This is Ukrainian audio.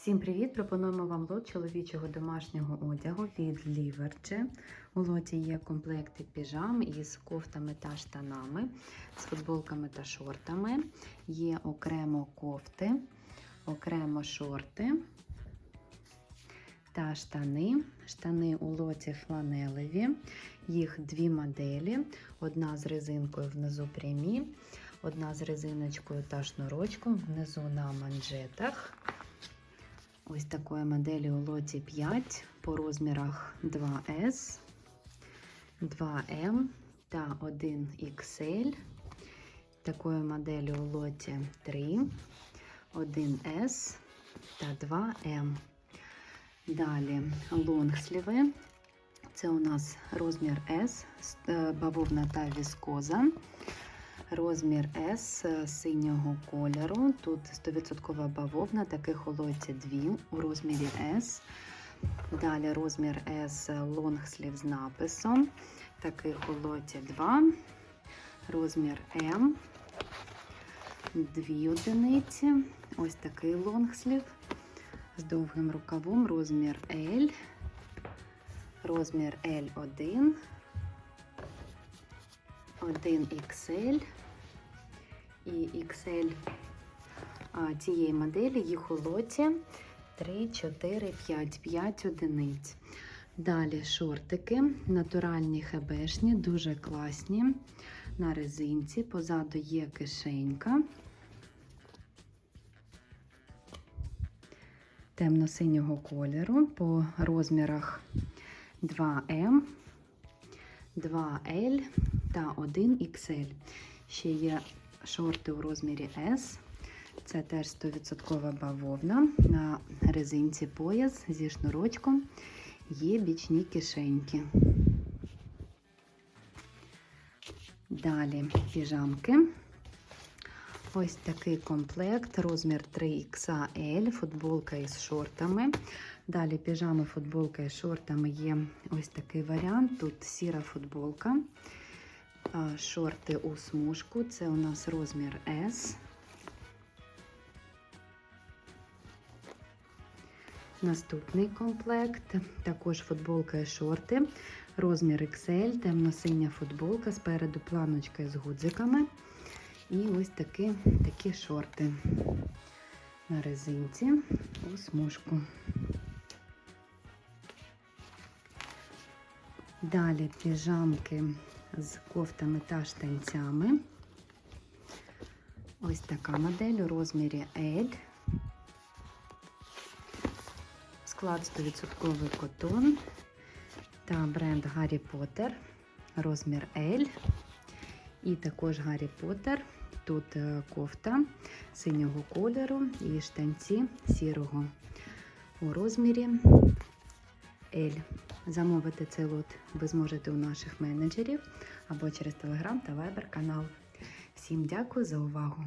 Всім привіт! Пропонуємо вам лот чоловічого домашнього одягу від Ліверче. У лоті є комплекти піжам із кофтами та штанами, з футболками та шортами. Є окремо кофти, окремо шорти та штани. Штани у лоті фланелеві. Їх дві моделі: одна з резинкою внизу прямі, одна з резиночкою та шнурочком внизу на манжетах. Ось такої моделі у лоті 5 по розмірах 2S, 2M та 1XL. Такої моделі у лоті 3, 1S та 2M. Далі лонгсліви. Це у нас розмір S, бавовна та віскоза. Розмір S синього кольору. Тут 100% бавовна, таких лоті 2 у розмірі S. Далі розмір S лонгслів з написом. Таких у лоті 2. Розмір M. Дві одиниці. Ось такий лонгслів з довгим рукавом. Розмір L. Розмір L1. 1XL і XL цієї моделі їх у лоті 3, 4, 5, 5 одиниць. Далі шортики, натуральні хебешні, дуже класні. На резинці, позаду є кишенька. Темно-синього кольору по розмірах 2М, 2L та 1XL. Ще є шорти у розмірі S. Це теж 100% бавовна. На резинці пояс зі шнурочком є бічні кишеньки. Далі піжамки. Ось такий комплект, розмір 3XL, футболка із шортами. Далі піжами, футболка із шортами є ось такий варіант. Тут сіра футболка, шорти у смужку. Це у нас розмір S. Наступний комплект, також футболка і шорти, розмір XL, темно-синя футболка, спереду планочка з гудзиками. І ось такі, такі шорти на резинці у смужку. Далі піжамки з кофтами та штанцями. Ось така модель у розмірі L. Склад 100% котон та бренд Гаррі Поттер, розмір L. І також Гаррі Поттер. Тут кофта синього кольору і штанці сірого у розмірі L. Замовити цей лот ви зможете у наших менеджерів або через Telegram та Viber канал. Всім дякую за увагу!